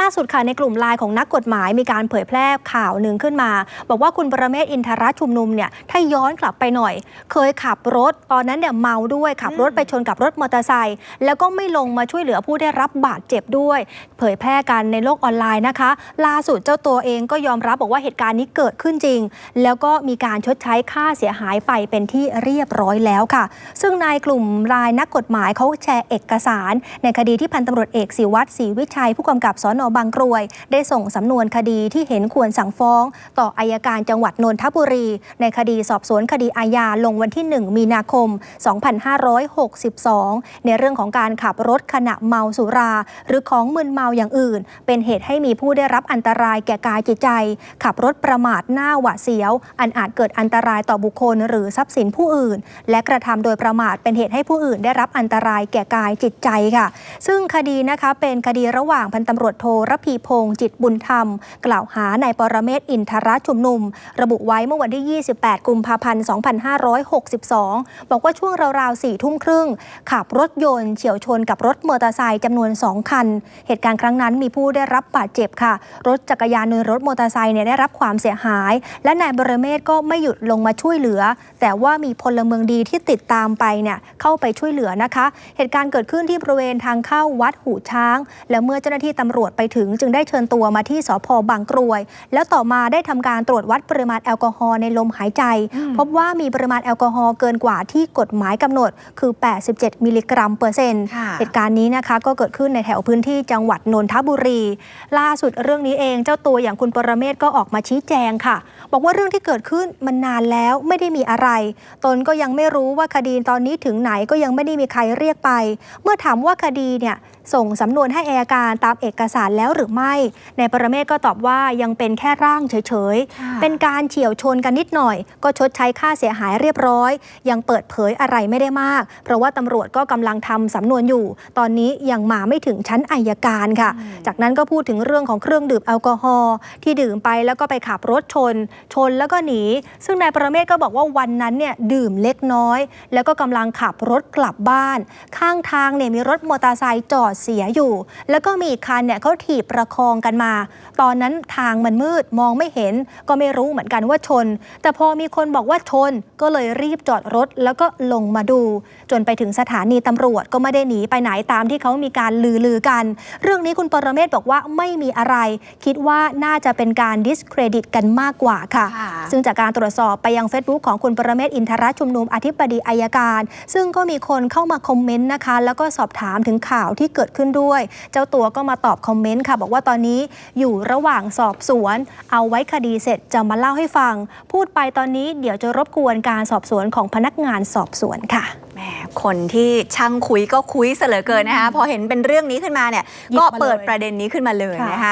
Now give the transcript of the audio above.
ล่าสุดค่ะในกลุ่มไลน์ของนักกฎหมายมีการเผยแพร่ข่าวหนึ่งขึ้นมา บอกว่าคุณประเมศอินทรชุมนุมเนี่ยถ้าย้อนกลับไปหน่อย เคยขับรถ ตอนนั้นเนี่ยเมาด้วยขับรถไปชนกับรถมอเตอร์ไซค์แล้วก็ไม่ลงมาช่วยเหลือผู้ได้รับบาดเจ็บด้วย เผยแพร่กันในโลกออนไลน์นะคะ ล่าสุดเจ้าตัวเองก็ยอมรับบอกว่าเหตุการณ์นี้เกิดขึ้นจริง แล้วก็มีการชดใช้ค่าเสียหายไปเป็นที่เรียบร้อยแล้วค่ะ ซึ่งในกลุ่มไลน์นักกฎหมายเขาแชร์เอกสาร ในคดีที่พันตำรวจเอกศิวัตรศรีวิชัยผู้กำกับสอนบางกรวย ได้ส่งสำนวนคดีที่เห็นควรสั่งฟ้อง ต่ออายการจังหวัดนนทบุรี ในคดีสอบสวนคดีอาญาลงวันที่ 1 มีนาคม 2562 ในเรื่องของการขับรถขณะเมาสุรา หรือของมึนเมาอย่างอื่น เป็นเหตุให้มีผู้ได้รับอันตรายแก่กายจิตใจ ขับรถประมาทหน้าหวาดเสียว อันอาจเกิดอันตรายต่อบุคคลหรือทรัพย์สินผู้อื่น และกระทำโดยประมาทเป็นเหตุให้ผู้อื่น ได้รับอันตรายแก่กายจิตใจค่ะ ซึ่งคดีนะคะเป็นคดีระหว่างพันตำรวจโทรพีพงศ์จิตบุญธรรม กล่าวหานายปรเมศอินทรชุมนุม ระบุไว้เมื่อวันที่ 28 กุมภาพันธ์ 2562 บอกว่าช่วงราวๆ4ทุ่มครึ่ง ขับรถยนต์เฉียวชนกับรถมอเตอร์ไซค์จำนวน 2 คัน เหตุการณ์ครั้งนั้นมีผู้ได้รับบาดเจ็บค่ะ รถจักรยานยนต์รถมอเตอร์ไซค์เนี่ยได้รับความเสียหาย และนายบรเมศก็ไม่หยุดลงมาช่วยเหลือ แต่ว่ามีพลเมืองดีที่ติดตามไปเนี่ยเข้าไปช่วยเหลือนะคะ เหตุการณ์เกิดขึ้นที่บริเวณทางเข้าวัดหูช้าง และเมื่อเจ้าหน้าที่ตำรวจไปถึงจึงได้เชิญตัวมาที่สพบางกรวย แล้วต่อมาได้ทำการตรวจวัดปริมาณแอลกอฮอล์ในลมหายใจ พบว่ามีปริมาณแอลกอฮอล์เกินกว่าที่กฎหมายกำหนด คือ 87 มิลลิกรัมเปอร์เซ็นต์ค่ะเหตุการณ์นี้นะคะก็เกิดขึ้นในแถวพื้นที่จังหวัดนนทบุรี ล่าสุดเรื่องนี้เองเจ้าตัวอย่างคุณปรเมศก็ออกมาชี้แจงค่ะ บอกว่าเรื่องที่เกิดขึ้นมันนานแล้วไม่ได้มีอะไร ตนก็ยังไม่รู้ว่าคดีตอนนี้ถึงไหนก็ยังไม่ได้มีใครเรียกไป เมื่อถามว่าคดีเนี่ยส่งสำนวนให้อัยการตามเอกสารแล้วหรือไม่ในายปรเมศก็ตอบว่ายังเป็นแค่ร่างเฉยๆค่ะเป็นการเฉียวชนกันนิดหน่อย ก็ชดใช้ค่าเสียหายเรียบร้อย ยังเปิดเผยอะไรไม่ได้มาก เพราะว่าตำรวจก็กำลังทำสำนวนอยู่ ตอนนี้ยังมาไม่ถึงชั้นอายการค่ะ จากนั้นก็พูดถึงเรื่องของเครื่องดื่มแอลกอฮอล์ที่ดื่มไปแล้วก็ไปขับรถชน ชนแล้วก็หนี ซึ่งนายประเมศก็บอกว่าวันนั้นเนี่ยดื่มเล็กน้อย แล้วก็กำลังขับรถกลับบ้าน ข้างทางเนี่ยมีรถมอเตอร์ไซค์จอดเสียอยู่ แล้วก็มีอีกคันเนี่ยเขาถีบประคองกันมา ตอนนั้นทางมันมืดมองไม่เห็น ก็ไม่รู้เหมือนกันว่าชน แต่พอมีคนบอกว่าชนก็เลยรีบจอดรถแล้วก็ลงมาดู จนไปถึงสถานีตำรวจก็ไม่ได้หนีไปไหนตามที่เขามีการลือลือกัน เรื่องนี้คุณปรเมศบอกว่าไม่มีอะไร คิดว่าน่าจะเป็นการดิสเครดิตกันมากกว่าค่ะค่ะซึ่งจากการตรวจสอบไปยัง Facebook ของคุณปรเมศวร์อินทรชุมนุมอธิบดีอายการ ซึ่งก็มีคนเข้ามาคอมเมนต์นะคะ แล้วก็สอบถามถึงข่าวที่เกิดขึ้นด้วย เจ้าตัวก็มาตอบคอมเมนต์ค่ะ บอกว่าตอนนี้อยู่ระหว่างสอบสวน เอาไว้คดีเสร็จจะมาเล่าให้ฟัง พูดไปตอนนี้เดี๋ยวจะรบกวนการสอบสวนของพนักงานสอบสวนค่ะแหมคนที่ช่างคุยก็คุยเสลือเกินนะคะพอเห็นเป็นเรื่องนี้ขึ้นมาเนี่ยก็เปิดประเด็นนี้ขึ้นมาเลยนะคะ